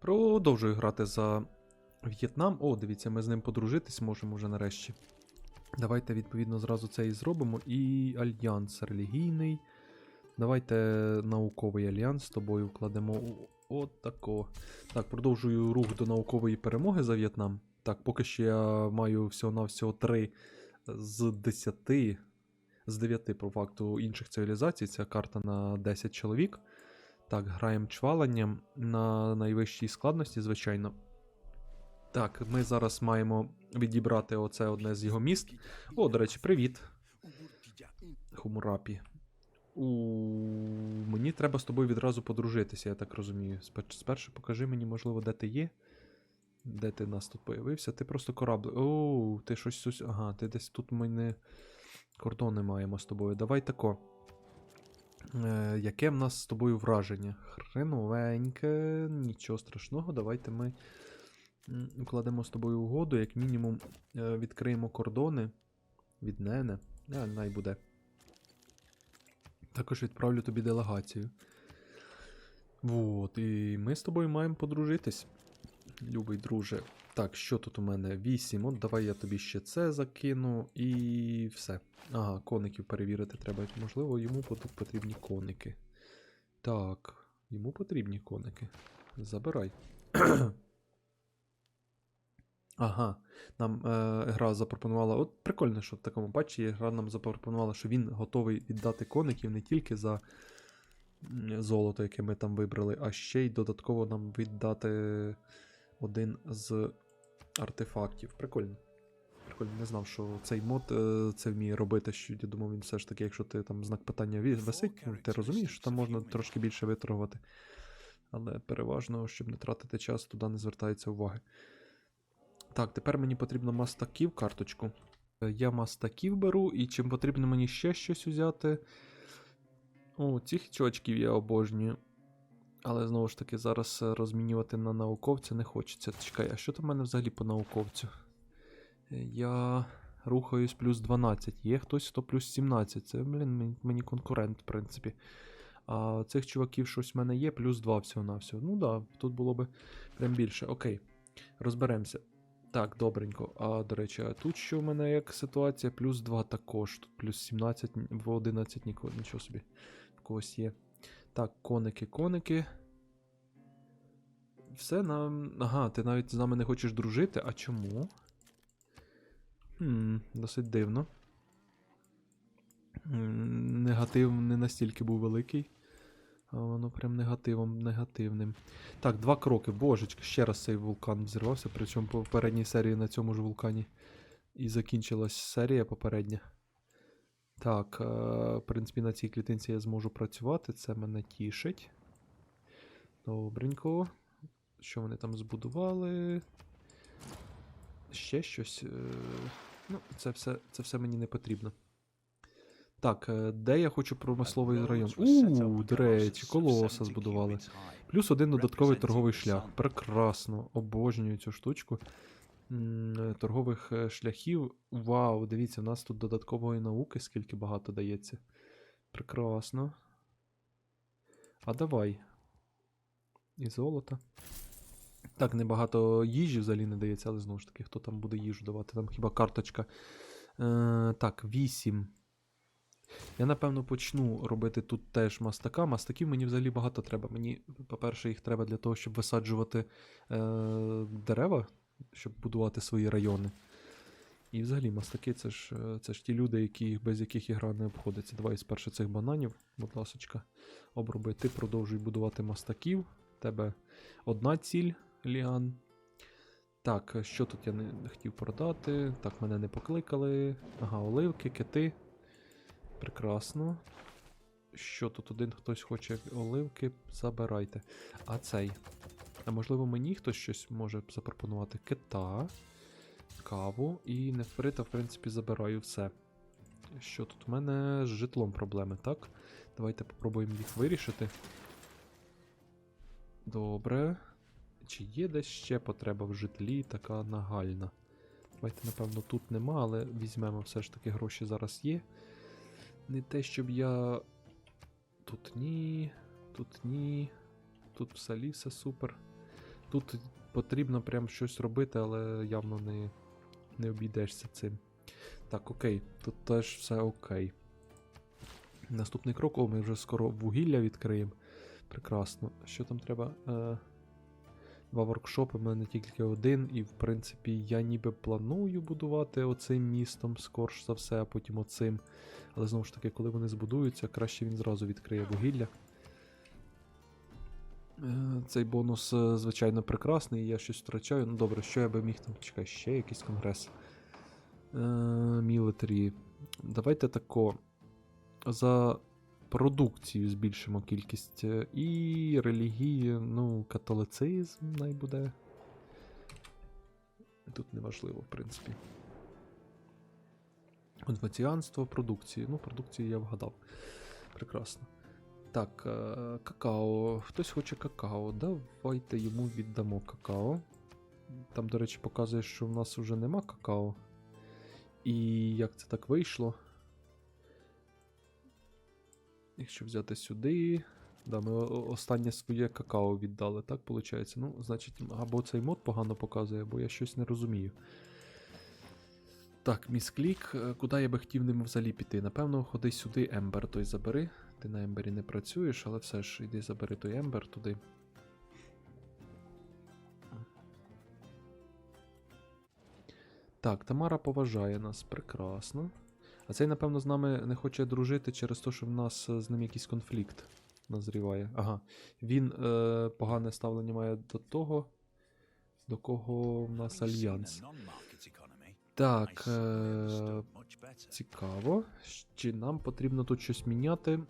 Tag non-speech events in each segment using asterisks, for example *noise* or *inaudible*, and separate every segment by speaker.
Speaker 1: Продовжую грати за В'єтнам. О, дивіться, ми з ним подружитись можемо вже нарешті. Давайте, відповідно, зразу це і зробимо. І альянс релігійний. Давайте науковий альянс з тобою вкладемо. От тако. Так, продовжую рух до наукової перемоги за В'єтнам. Так, поки що я маю всього-навсього 3 з 10, з 9 по факту інших цивілізацій. Ця карта на 10 чоловік. Так, граємо чваленням на найвищій складності, звичайно. Так, ми зараз маємо відібрати оце одне з його міст. О, до речі, привіт. Хумурапі. У... Мені треба з тобою відразу подружитися, я так розумію. Спер- Спершу покажи мені, можливо, де ти є. Де ти нас тут появився? Ти просто корабль. Оу, ти щось. Ага, ти десь тут ми не кордони маємо з тобою. Давай тако. Е, яке в нас з тобою враження? Хреновеньке, нічого страшного. Давайте ми укладемо з тобою угоду, як мінімум е, відкриємо кордони від Нене. А, най буде. Також відправлю тобі делегацію. Вот, і ми з тобою маємо подружитись. Любий друже. Так, що тут у мене? 8. От давай я тобі ще це закину і все. Ага, коників перевірити треба. Можливо, йому потрібні коники. Так, йому потрібні коники. Забирай. *clears throat* ага, нам е, гра запропонувала. От прикольно, що в такому патчі гра нам запропонувала, що він готовий віддати коників не тільки за золото, яке ми там вибрали, а ще й додатково нам віддати один з артефактів. Прикольно. Прикольно, не знав, що цей мод е, це вміє робити. Що я думав, він все ж таки, якщо ти там знак питання висить, ну, ти розумієш, що там можна трошки більше виторгувати. Але переважно, щоб не тратити час, туди не звертається уваги. Так, тепер мені потрібно мастаків карточку. Е, Я мастаків беру, і чим потрібно мені ще щось взяти. О, цих чувачків я обожнюю. Але знову ж таки, зараз е, розмінювати на науковця не хочеться. Чекай, а що там в мене взагалі по науковцю? Е, Я рухаюсь плюс 12. Є хтось, хто плюс 17. Це, блін, мені- конкурент, в принципі. А цих чуваків щось в мене є, плюс 2 всього-навсього. Ну да, тут було би прям більше. Окей, розберемося. Так, добренько. А до речі, тут що в мене як ситуація? Плюс 2 також. Тут плюс 17 в 11 нікого, нічого собі. В когось є. Так, коники, коники. Все нам. Ага, ти навіть з нами не хочеш дружити. А чому? Хм, досить дивно. Негатив не настільки був великий. А воно прям негативом негативним. Так, два кроки. Божечки, ще раз цей вулкан взірвався, причому попередній серії на цьому ж вулкані. І закінчилась серія попередня. Так, е, в принципі, на цій клітинці я зможу працювати, це мене тішить. Добренько. Що вони там збудували? Ще щось. е, Ну, це все, це все мені не потрібно. Так, е, де я хочу промисловий район? У, до речі, колоса збудували. Плюс один додатковий торговий шлях. Прекрасно. Обожнюю цю штучку. Е, Торгових е, шляхів. Вау, дивіться, у нас тут додаткової науки, скільки багато дається. Прекрасно. А давай. І золото. Так, небагато їжі взагалі не дається, але знову ж таки, хто там буде їжу давати? Там хіба карточка. Е, так, 8. Я напевно почну робити тут теж мастака. Мастаків мені взагалі багато треба. Мені, по-перше, їх треба для того, щоб висаджувати е, дерева, щоб будувати свої райони. І взагалі мастаки це ж, це ж ті люди, які, без яких ігра не обходиться. Давай спершу цих бананів, будь ласочка, оброби. Ти продовжуй будувати мастаків. Тебе одна ціль, Ліан. Так, що тут я не хотів продати? Так, мене не покликали. Ага, оливки, кити. Прекрасно. Що тут один хтось хоче оливки, забирайте. А цей. А можливо мені хтось щось може запропонувати? Кита, каву і нефрита, в принципі, забираю все. Що тут? У мене з житлом проблеми, так? Давайте попробуємо їх вирішити. Добре. Чи є десь ще потреба в житлі така нагальна? Давайте, напевно, тут нема, але візьмемо все ж таки гроші зараз є. Не те, щоб я. Тут ні, тут ні. Тут в селі все супер. Тут потрібно прям щось робити, але явно не, не обійдешся цим. Так, окей, тут теж все окей. Наступний крок, о, ми вже скоро вугілля відкриємо. Прекрасно. Що там треба? Е, два воркшопи, в мене тільки один, і в принципі я ніби планую будувати оцим містом, скорш за все, а потім оцим. Але знову ж таки, коли вони збудуються, краще він зразу відкриє вугілля. Е, Цей бонус, е, звичайно, прекрасний, я щось втрачаю. Ну добре, що я би міг там. Чекай, ще якийсь конгрес. Мілитарі. Давайте тако. За продукцію збільшимо кількість. е, І релігії, ну, католицизм най буде. Тут неважливо, в принципі. Конвенціанство, продукції. Ну, продукції я вгадав. Прекрасно. Так, е, какао. Хтось хоче какао. Давайте йому віддамо какао. Там, до речі, показує, що в нас вже нема какао. І як це так вийшло? Якщо взяти сюди. Да, ми останнє своє какао віддали, так виходить? Ну, значить, або цей мод погано показує, або я щось не розумію. Так, міс клік. Е, Куди я би хотів ним взагалі піти? Напевно, ходи сюди, Ембер той забери. Ти на Ембері не працюєш, але все ж йди забери той Ембер туди. Так, Тамара поважає нас, прекрасно. А цей, напевно, з нами не хоче дружити через те, що в нас е, з ним якийсь конфлікт назріває. Ага. Він е, погане ставлення має до того, до кого в нас альянс. Так, е, цікаво. Чи нам потрібно тут щось міняти?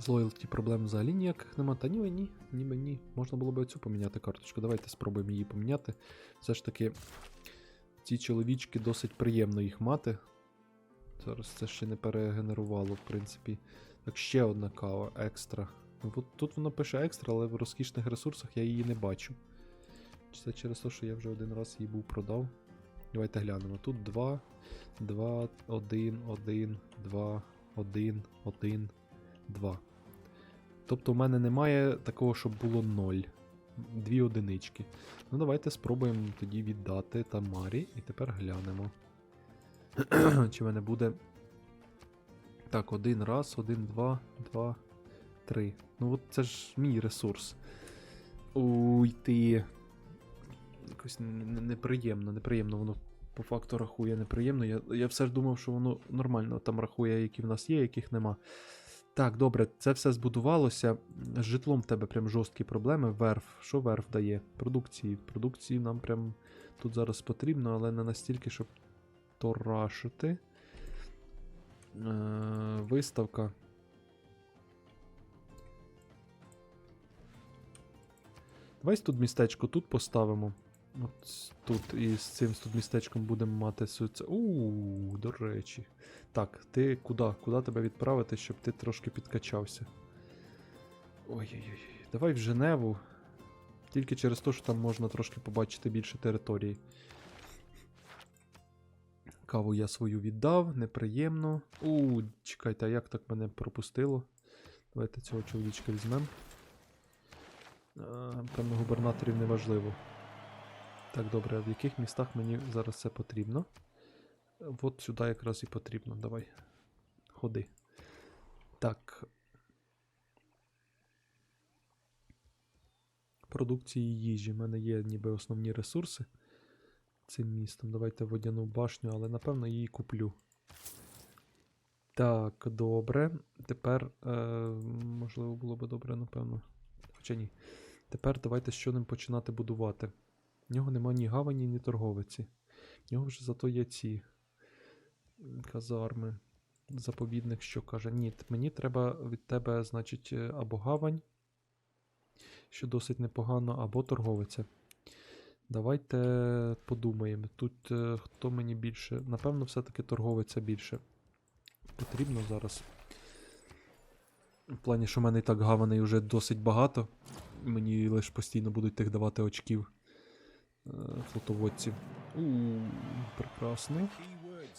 Speaker 1: З лоялті проблем взагалі ніяких нема. Та ні, ні, ніби ні. Можна було б цю поміняти карточку. Давайте спробуємо її поміняти. Все ж таки, ці чоловічки досить приємно їх мати. Зараз це ще не перегенерувало, в принципі. Так, ще одна кава екстра. От тут воно пише екстра, але в розкішних ресурсах я її не бачу. Чи це через те, що я вже один раз її був продав? Давайте глянемо. Тут 2, 2, 1, 1, 2, 1, 1, 2. Тобто в мене немає такого, щоб було 0. Дві одинички. Ну, давайте спробуємо тоді віддати Тамарі і тепер глянемо. *clears throat* Чи в мене буде. Так, один раз, один, два, два, три. Ну от це ж мій ресурс. Уй ти. Якось неприємно, неприємно воно по факту рахує неприємно. Я, я все ж думав, що воно нормально там рахує, які в нас є, яких нема. Так, добре, це все збудувалося. З житлом в тебе прям жорсткі проблеми. Верф. Що верф дає? Продукції. Продукції нам прям тут зараз потрібно, але не настільки, щоб торашити. Е, виставка. Давай тут містечко тут поставимо. От тут і з цим тут містечком будемо мати су- це. Ууу, до речі. Так, ти куди? Куди тебе відправити, щоб ти трошки підкачався? Ой-ой-ой. Давай в Женеву. Тільки через те, що там можна трошки побачити більше території. Каву я свою віддав, неприємно. У, чекайте, а як так мене пропустило? Давайте цього чоловічка візьмемо. Певно, губернаторів не важливо. Так, добре, а в яких містах мені зараз це потрібно? От сюди якраз і потрібно. Давай. Ходи. Так. Продукції їжі. У мене є ніби основні ресурси цим містом. Давайте водяну башню, але напевно її куплю. Так, добре. Тепер, е, можливо, було би добре, напевно. Хоча ні. Тепер давайте що ним починати будувати. В нього нема ні гавані, ні торговиці. В нього вже зато є ці казарми. Заповідник, що каже: Ні, мені треба від тебе, значить, е, або гавань, що досить непогано, або торговиця. Давайте подумаємо. Тут е, хто мені більше. Напевно, все-таки торговиця більше потрібно зараз. В плані, що в мене і так гаваней вже досить багато. Мені лише постійно будуть тих давати очків е, флотоводці. У, прекрасно.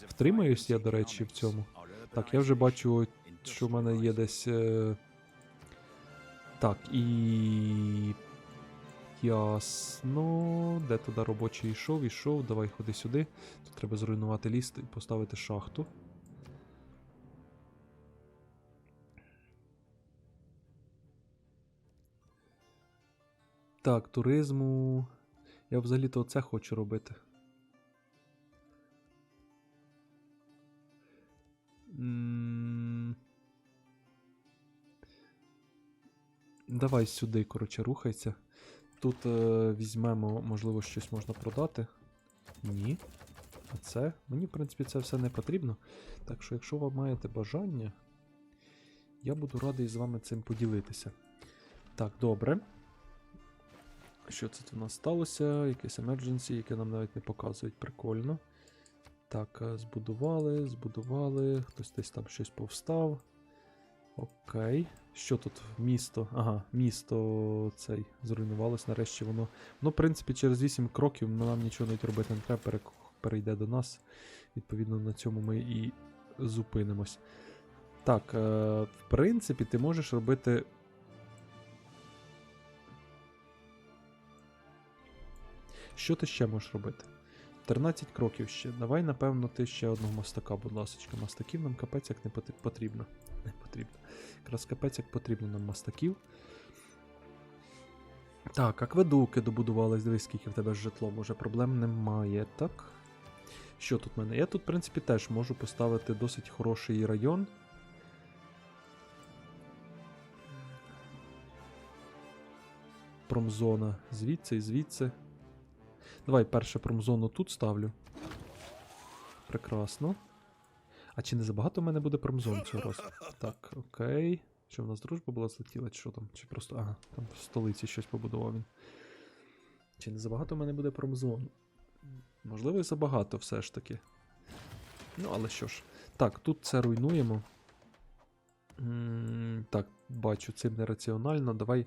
Speaker 2: Втримаюсь я, до речі, в цьому. Так, я вже бачу,
Speaker 1: що в мене є десь. Е, Так, і. Ясно. Де туди робочий йшов? Ішов. Давай ходи сюди. Тут треба зруйнувати ліс і поставити шахту. Так, туризму. Я взагалі-то оце хочу робити. Давай сюди, коротше, рухайся. Тут е, візьмемо, можливо, щось можна продати. Ні. А це? Мені, в принципі, це все не потрібно. Так що, якщо ви маєте бажання, я буду радий з вами цим поділитися. Так, добре. Що це тут у нас сталося? Якесь emergency, яке нам навіть не показують. Прикольно. Так, е, збудували, збудували. Хтось десь там щось повстав. Окей. Що тут? Місто. Ага, місто цей зруйнувалось. Нарешті воно. Ну, в принципі, через 8 кроків нам нічого навіть робити не треба, перейде до нас. Відповідно, на цьому ми і зупинимось. Так, е, в принципі, ти можеш робити. Що ти ще можеш робити? 13 кроків ще. Давай, напевно, ти ще одного мастака, будь ласка. Мастаків нам капець як не потрібно. *laughs* Не потрібно. Якраз капець як потрібно нам мастаків. Так, акведуки добудувались. Дивись, скільки в тебе з житлом. Уже проблем немає, так? Що тут в мене? Я тут, в принципі, теж можу поставити досить хороший район. Промзона звідси і звідси. Давай перше промзону тут ставлю. Прекрасно. А чи не забагато в мене буде промзон цього разу? Так, окей. Що в нас дружба була злетіла, чи що там? Чи просто. Ага, там в столиці щось побудував він. Чи не забагато в мене буде промзон? Можливо, і забагато все ж таки. Ну, але що ж. Так, тут це руйнуємо. М, Так, бачу, цим нераціонально. Давай.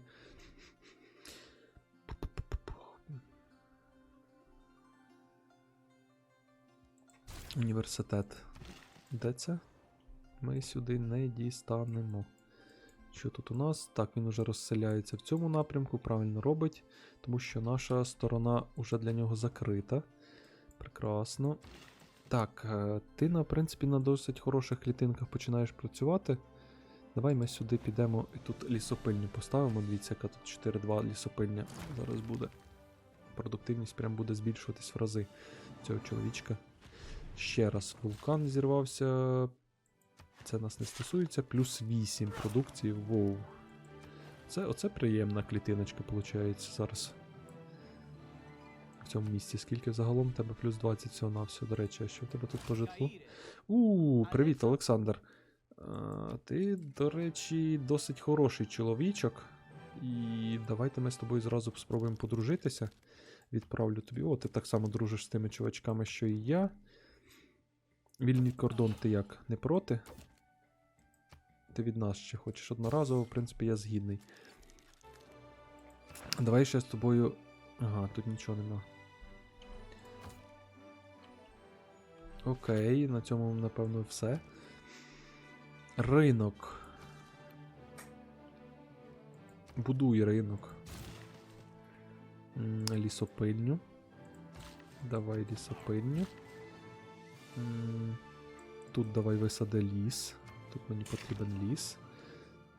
Speaker 1: Університет. Де це? Ми сюди не дістанемо. Що тут у нас? Так, він уже розселяється в цьому напрямку, правильно робить, тому що наша сторона вже для нього закрита. Прекрасно. Так, е, ти, на принципі, на досить хороших клітинках починаєш працювати. Давай ми сюди підемо і тут лісопильню поставимо. Дивіться, яка тут 4-2 лісопильня зараз буде. Продуктивність прям буде збільшуватись в рази цього чоловічка. Ще раз вулкан зірвався. Це нас не стосується. Плюс 8 продукції. Воу. Це, оце приємна клітиночка, виходить, зараз. В цьому місці. Скільки загалом тебе плюс 20 всього на все, до речі, а що в тебе тут по житлу? У, привіт, Олександр. А, ти, до речі, досить хороший чоловічок. І давайте ми з тобою зразу спробуємо подружитися. Відправлю тобі. О, ти так само дружиш з тими чувачками, що і я. Вільний кордон, ти як? Не проти? Ти від нас ще хочеш одноразово, в принципі, я згідний. Давай ще з тобою. Ага, тут нічого нема. Окей, на цьому, напевно, все. Ринок. Будуй ринок. Лісопильню. Давай лісопильню. Тут давай висади ліс. Тут мені потрібен ліс.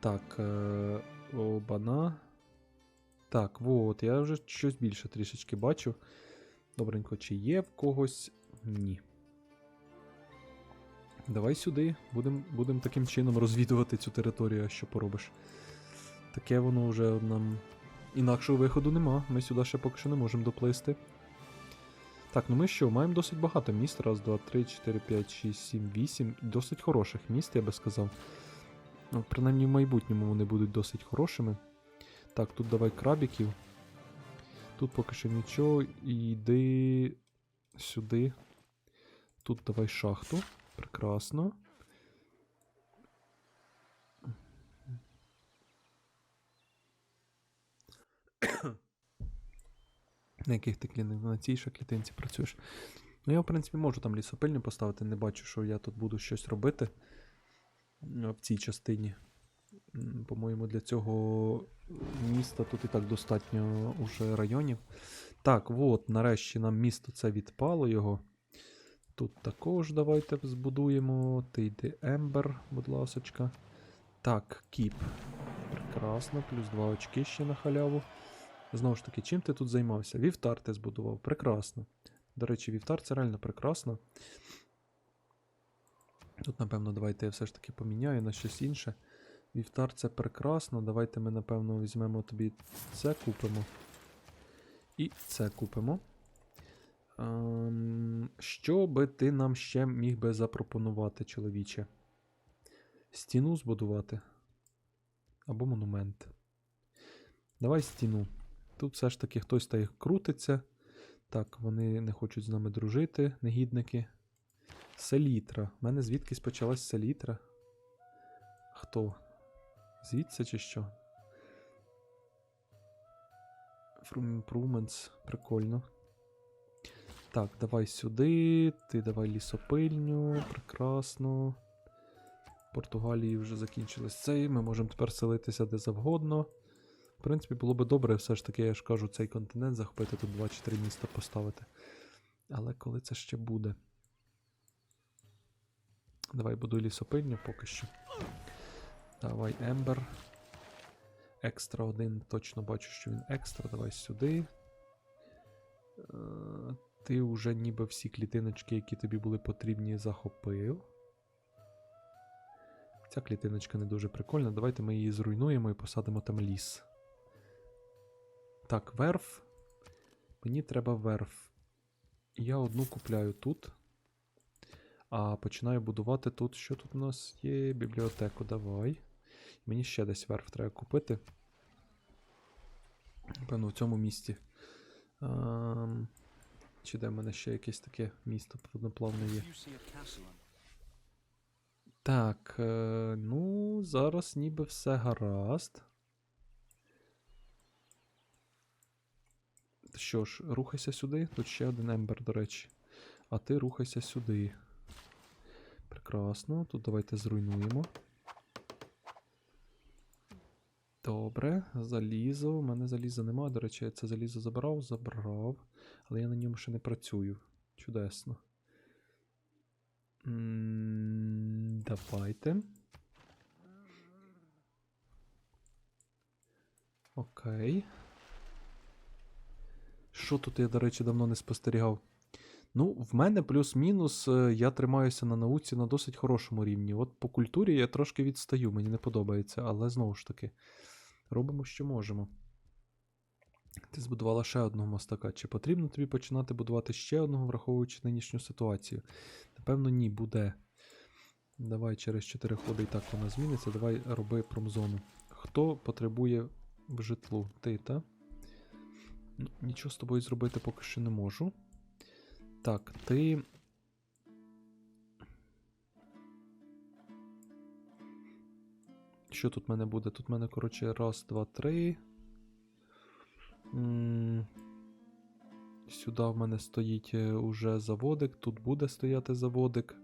Speaker 1: Так, е, обана. Так, вот, я вже щось більше трішечки бачу. Добренько, чи є в когось? Ні. Давай сюди. Будемо будем таким чином розвідувати цю територію, що поробиш. Таке воно вже нам. Інакшого виходу нема. Ми сюди ще поки що не можемо доплисти. Так, ну ми що, маємо досить багато міст. Раз, два, три, чотири, п'ять, шість, сім, вісім. Досить хороших міст, я би сказав. Ну, принаймні в майбутньому вони будуть досить хорошими. Так, тут давай крабіків. Тут поки що нічого. І йди сюди. Тут давай шахту. Прекрасно. На яких ти клітинах? На цій ще клітинці працюєш. Ну, я, в принципі, можу там лісопильню поставити, не бачу, що я тут буду щось робити е, в цій частині. По-моєму, для цього міста тут і так достатньо уже районів. Так, от, нарешті нам місто це відпало його. Тут також давайте збудуємо. Ти йди Ембер, будь ласочка. Так, кіп. Прекрасно, плюс 2 очки ще на халяву. Знову ж таки, чим ти тут займався? Вівтар ти збудував. Прекрасно. До речі, вівтар це реально прекрасно. Тут, напевно, давайте я все ж таки поміняю на щось інше. Вівтар це прекрасно. Давайте ми, напевно, візьмемо тобі це купимо. І це купимо. Ем, що би ти нам ще міг би запропонувати, чоловіче? Стіну збудувати. Або монумент. Давай стіну. Тут все ж таки хтось та їх крутиться. Так, вони не хочуть з нами дружити, негідники. Селітра. У мене звідкись почалась селітра. Хто? Звідси чи що? From Improvements. Прикольно. Так, давай сюди. Ти давай лісопильню. Прекрасно. В Португалії вже закінчилось цей. Ми можемо тепер селитися де завгодно. В принципі, було би добре, все ж таки, я ж кажу, цей континент захопити, тут 2-4 міста поставити. Але коли це ще буде? Давай буду лісопильню поки що. Давай Ембер. Екстра один. Точно бачу, що він екстра. Давай сюди. Е, Ти вже ніби всі клітиночки, які тобі були потрібні, захопив. Ця клітиночка не дуже прикольна. Давайте ми її зруйнуємо і посадимо там ліс. Так, верф. Мені треба верф. Я одну купляю тут. А починаю будувати тут. Що тут у нас є? Бібліотеку, давай. Мені ще десь верф треба купити. Певно, в цьому місті. Ем, чи де в мене ще якесь таке місто одноплавне є? Так, е, ну, зараз ніби все гаразд. Що ж, рухайся сюди. Тут ще один ембер, до речі. А ти рухайся сюди. Прекрасно. Тут давайте зруйнуємо. Добре, залізо. У мене заліза немає. До речі, я це залізо забрав, забрав. Але я на ньому ще не працюю. Чудесно. Давайте. Окей. Що тут я, до речі, давно не спостерігав? Ну, в мене плюс-мінус, е, я тримаюся на науці на досить хорошому рівні. От по культурі я трошки відстаю, мені не подобається, але знову ж таки, робимо, що можемо. Ти збудувала ще одного мостака. Чи потрібно тобі починати будувати ще одного, враховуючи нинішню ситуацію? Напевно, ні, буде. Давай через 4 ходи і так вона зміниться. Давай роби промзону. Хто потребує в житлу? Ти, та? Ну, нічого з тобою зробити поки що не можу. Так, ти. Що тут в мене буде? Тут в мене, коротше, раз, два, три. Сюди в мене стоїть е, уже заводик, тут буде стояти заводик.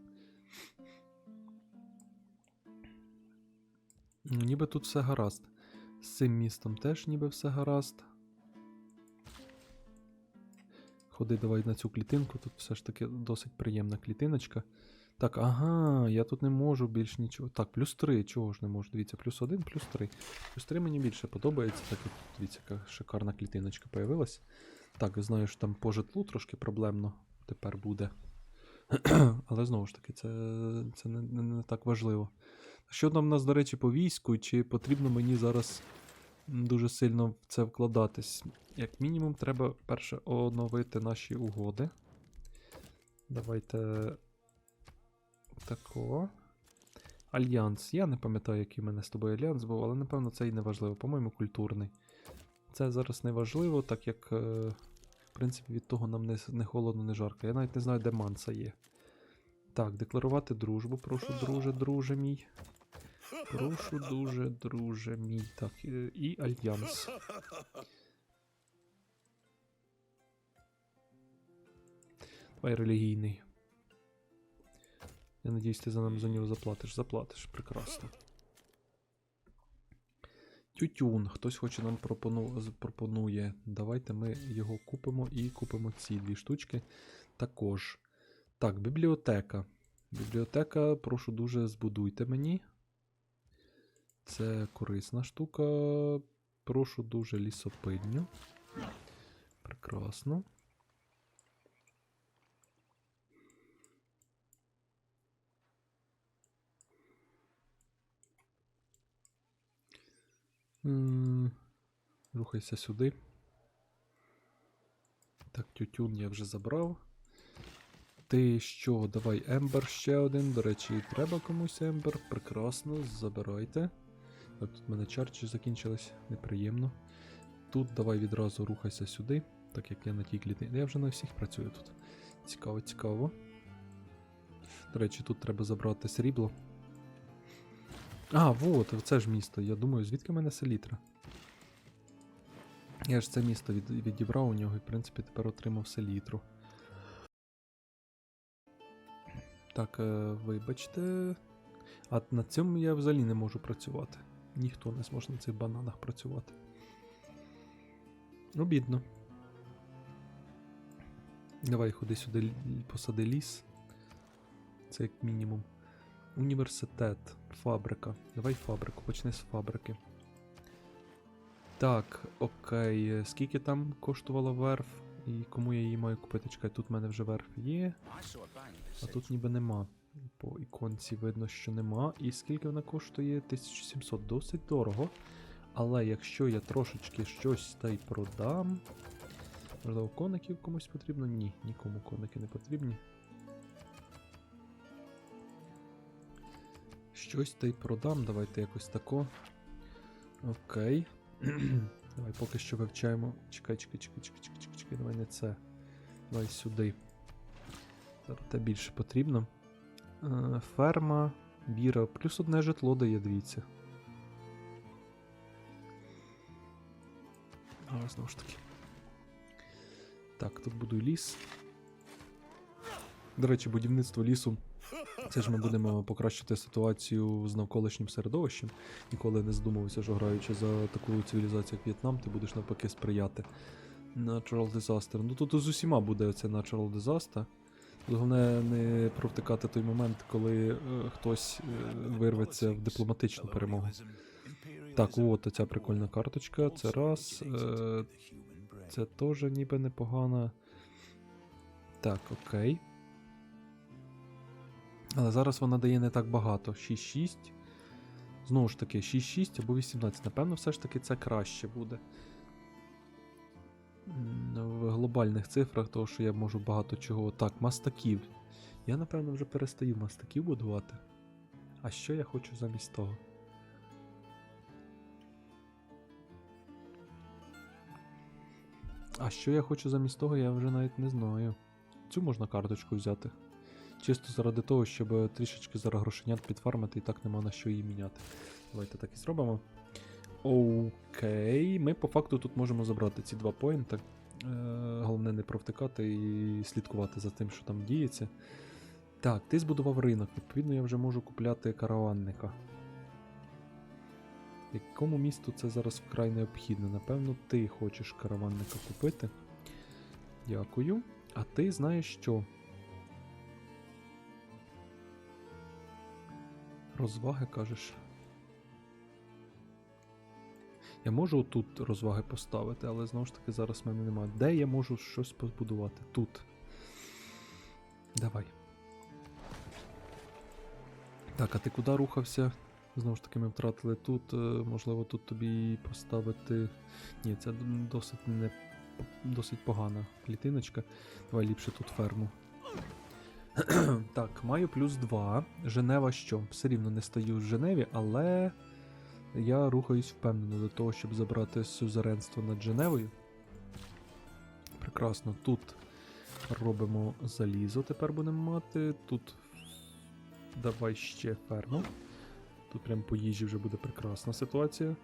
Speaker 1: Ніби тут все гаразд. З цим містом теж ніби все гаразд. Ходи давай на цю клітинку, тут все ж таки досить приємна клітиночка. Так, ага, я тут не можу більш нічого. Так, плюс 3, чого ж не можу? Дивіться, плюс 1, плюс 3. Плюс 3 мені більше подобається, так як дивіться, яка шикарна клітиночка появилась. Так, знаю, що там по житлу трошки проблемно тепер буде. *clears throat* Але знову ж таки, це, це не, не, не так важливо. Що там в нас, до речі, по війську, чи потрібно мені зараз дуже сильно в це вкладатись? Як мінімум, треба перше оновити наші угоди. Давайте. Тако. Альянс. Я не пам'ятаю, який в мене з тобою альянс був, але напевно це і не важливо. По-моєму, культурний. Це зараз не важливо, так як, е, в принципі, від того нам не, холодно, не жарко. Я навіть не знаю, де манса є. Так, декларувати дружбу, прошу, друже, друже мій. Прошу дуже, друже мій. Так, е, і альянс. Давай релігійний. Я надіюсь, ти за нам за нього заплатиш. Заплатиш, прекрасно. Тютюн. Хтось хоче нам пропону... пропонує. Давайте ми його купимо і купимо ці дві штучки також. Так, бібліотека. Бібліотека, прошу дуже, збудуйте мені. Це корисна штука. Прошу дуже лісопильню. Прекрасно. Рухайся сюди. Так, тютюн я вже забрав. Ти що, давай Ембер ще один. До речі, треба комусь Ембер. Прекрасно, забирайте. Так, тут в мене чарчі закінчились, неприємно. Тут давай відразу рухайся сюди, так як я на тій клітині. Я вже на всіх працюю тут. Цікаво, цікаво. До речі, тут треба забрати срібло. А, вот, це ж місто. Я думаю, звідки в мене селітра? Я ж це місто від, відібрав у нього і, в принципі, тепер отримав селітру. Так, е, вибачте. А на цьому я взагалі не можу працювати. Ніхто не зможе на цих бананах працювати. Обідно. Давай ходи сюди, посади ліс. Це як мінімум. Університет, фабрика. Давай фабрику, почни з фабрики. Так, окей. Скільки там коштувала верф? І кому я її маю купити? Чекай, тут в мене вже верф є. А тут ніби нема. По іконці видно, що нема. І скільки вона коштує? 1700, досить дорого. Але якщо я трошечки щось та й продам. Можливо, коників комусь потрібно? Ні, нікому коники не потрібні. Щось та й продам, давайте якось тако. Окей. *clears throat* давай поки що вивчаємо. Чекай, чекай, чекай, чекай, чекай, чекай, чекай, давай не це. Давай сюди. Зараз те більше потрібно. Е, Ферма, біра, плюс одне житло дає, дивіться. Але знову ж таки. Так, тут будую ліс. До речі, будівництво лісу. Це ж ми будемо покращити ситуацію з навколишнім середовищем. Ніколи не задумувався, що граючи за таку цивілізацію, як В'єтнам, ти будеш навпаки сприяти. Natural disaster. Ну тут з усіма буде це natural disaster. Головне не провтикати той момент, коли е, хтось е, вирветься в дипломатичну перемогу. Так, от ця прикольна карточка. Це раз. Е, це теж ніби непогано. Так, окей. Але зараз вона дає не так багато. 6-6. Знову ж таки, 6-6 або 18. Напевно, все ж таки це краще буде. В глобальних цифрах, того, що я можу багато чого. Так, мастаків. Я, напевно, вже перестаю мастаків будувати. А що я хочу замість того? А що я хочу замість того, я вже навіть не знаю. Цю можна карточку взяти. Чисто заради того, щоб трішечки зараз грошенят підфармити і так нема на що її міняти. Давайте так і зробимо. Окей, ми по факту тут можемо забрати ці два поінти. Е, головне не провтикати і слідкувати за тим, що там діється. Так, ти збудував ринок. Відповідно, я вже можу купляти караванника. Якому місту це зараз вкрай необхідно? Напевно, ти хочеш караванника купити. Дякую. А ти знаєш що? Розваги кажеш. Я можу тут розваги поставити, але знову ж таки зараз в мене немає. Де я можу щось побудувати? Тут. Давай. Так, а ти куди рухався? Знову ж таки, ми втратили тут. е, Можливо, тут тобі поставити. Ні, це досить не досить погана клітиночка. Давай ліпше тут ферму. *clears throat* так, маю плюс 2. Женева що? Все рівно не стою в Женеві, але я рухаюсь впевнено до того, щоб забрати сюзеренство над Женевою. Прекрасно. Тут робимо залізо, тепер будемо мати. Тут давай ще ферму. Тут прям по їжі вже буде прекрасна ситуація.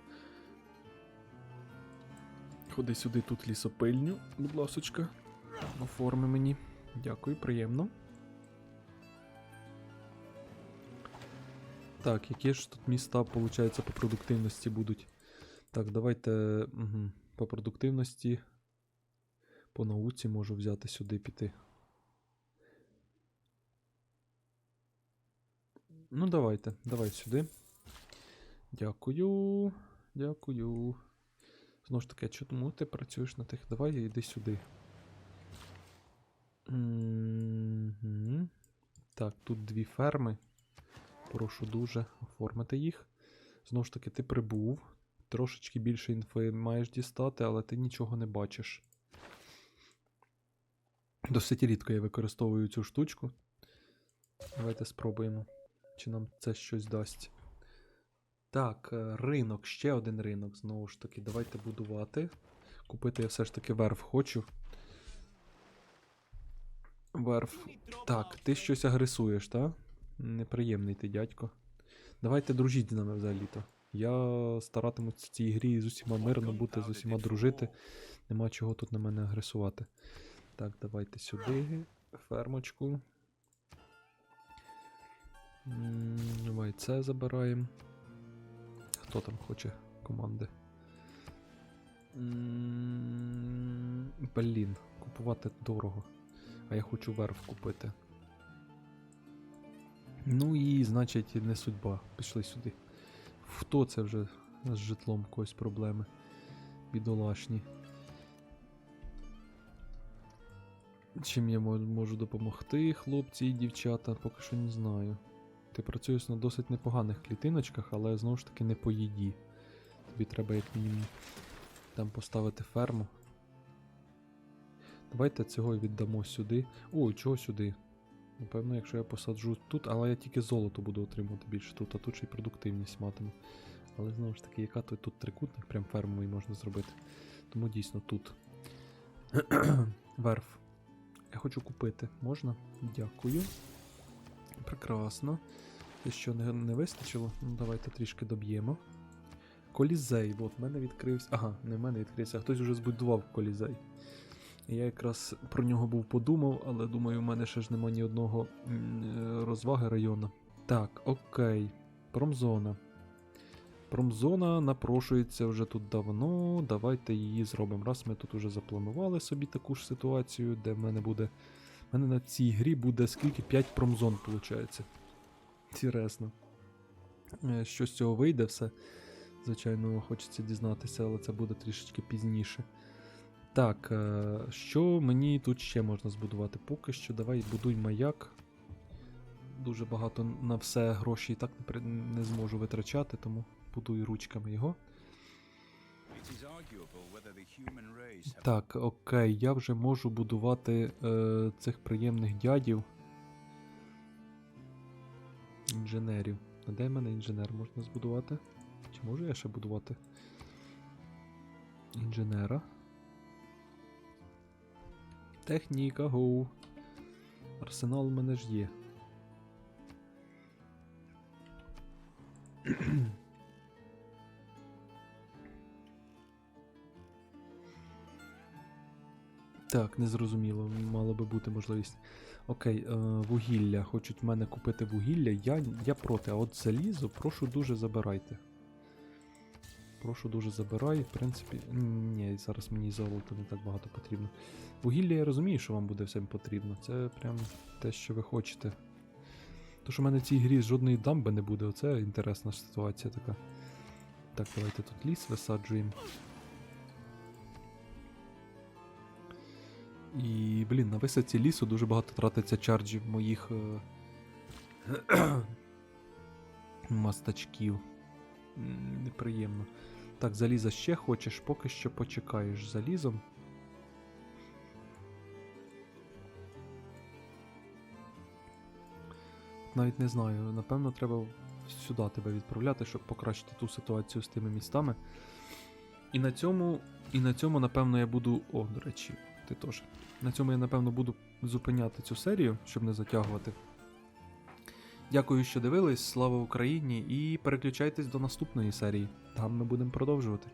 Speaker 1: Ходи сюди, тут лісопильню, будь ласочка. Оформи мені. Дякую, приємно. Так, які ж тут міста, виходить, по продуктивності будуть? Так, давайте угу, по продуктивності. По науці можу взяти сюди піти. Ну, давайте, давай сюди. Дякую. Дякую. Знову ж таки, чому ти працюєш на тих? Давай я йди сюди. Мгм. Так, тут дві ферми. Прошу дуже оформити їх. Знову ж таки, ти прибув. Трошечки більше інфи маєш дістати, але ти нічого не бачиш. Досить рідко я використовую цю штучку. Давайте спробуємо, чи нам це щось дасть. Так, е, ринок, ще один ринок. Знову ж таки, давайте будувати. Купити я все ж таки верф хочу. Верф. Так, ти щось агресуєш, так? Неприємний ти, дядько. Давайте дружіть з нами взагалі-то. Я старатимусь в цій грі з усіма мирно бути, з усіма дружити. Нема чого тут на мене агресувати. Так, давайте сюди. Фермочку. Давай це забираємо. Хто там хоче команди? Блін, купувати дорого. А я хочу верф купити. Ну і, значить, не судьба. Пішли сюди. Хто це вже з житлом когось проблеми? Бідолашні. Чим я можу допомогти, хлопці і дівчата, поки що не знаю. Ти працюєш на досить непоганих клітиночках, але знову ж таки не по їді. Тобі треба як мінімум там поставити ферму. Давайте цього віддамо сюди. Ой, чого сюди? Напевно, якщо я посаджу тут, але я тільки золото буду отримувати більше тут, а тут ще й продуктивність матиму. Але знову ж таки, яка тут, тут трикутник, прям фермою можна зробити. Тому дійсно тут. *clears throat* Верф. Я хочу купити. Можна? Дякую. Прекрасно. Те, що не, не вистачило, ну давайте трішки доб'ємо. Колізей, от в мене відкрився. Ага, не в мене відкрився, а хтось вже збудував колізей. Я якраз про нього був подумав, але думаю, у мене ще ж нема ні одного е, розваги району. Так, окей. Промзона. Промзона напрошується вже тут давно. Давайте її зробимо. Раз ми тут уже запланували собі таку ж ситуацію, де в мене буде. В мене на цій грі буде скільки? 5 промзон, виходить. Інтересно. Е, Що з цього вийде все? Звичайно, хочеться дізнатися, але це буде трішечки пізніше. Так, е, що мені тут ще можна збудувати? Поки що давай будуй маяк. Дуже багато на все гроші і так не, зможу витрачати, тому будую ручками його. Так, окей, я вже можу будувати е, цих приємних дядів. Інженерів. А де мене інженер можна збудувати? Чи можу я ще будувати? Інженера. Техніка, гоу. Арсенал в мене ж є. *clears throat* Так, незрозуміло, мало би бути можливість. Окей, е, вугілля. Хочуть в мене купити вугілля. Я, я проти, а от залізо, прошу дуже забирайте. Прошу дуже забирай. В принципі, ні, зараз мені золото не так багато потрібно. Вугілля я розумію, що вам буде всім потрібно. Це прям те, що ви хочете. То, що в мене в цій грі жодної дамби не буде, оце інтересна ситуація така. Так, давайте тут ліс висаджуємо. І, блін, на висадці лісу дуже багато тратиться чарджів моїх е... *clears throat* мастачків. Неприємно. Так, заліза ще хочеш, поки що почекаєш залізом. Навіть не знаю, напевно, треба сюди тебе відправляти, щоб покращити ту ситуацію з тими містами. І на цьому, і на цьому, напевно, я буду. О, до речі, ти теж. На цьому я, напевно, буду зупиняти цю серію, щоб не затягувати. Дякую, що дивились. Слава Україні! І переключайтесь до наступної серії. Там ми будемо продовжувати.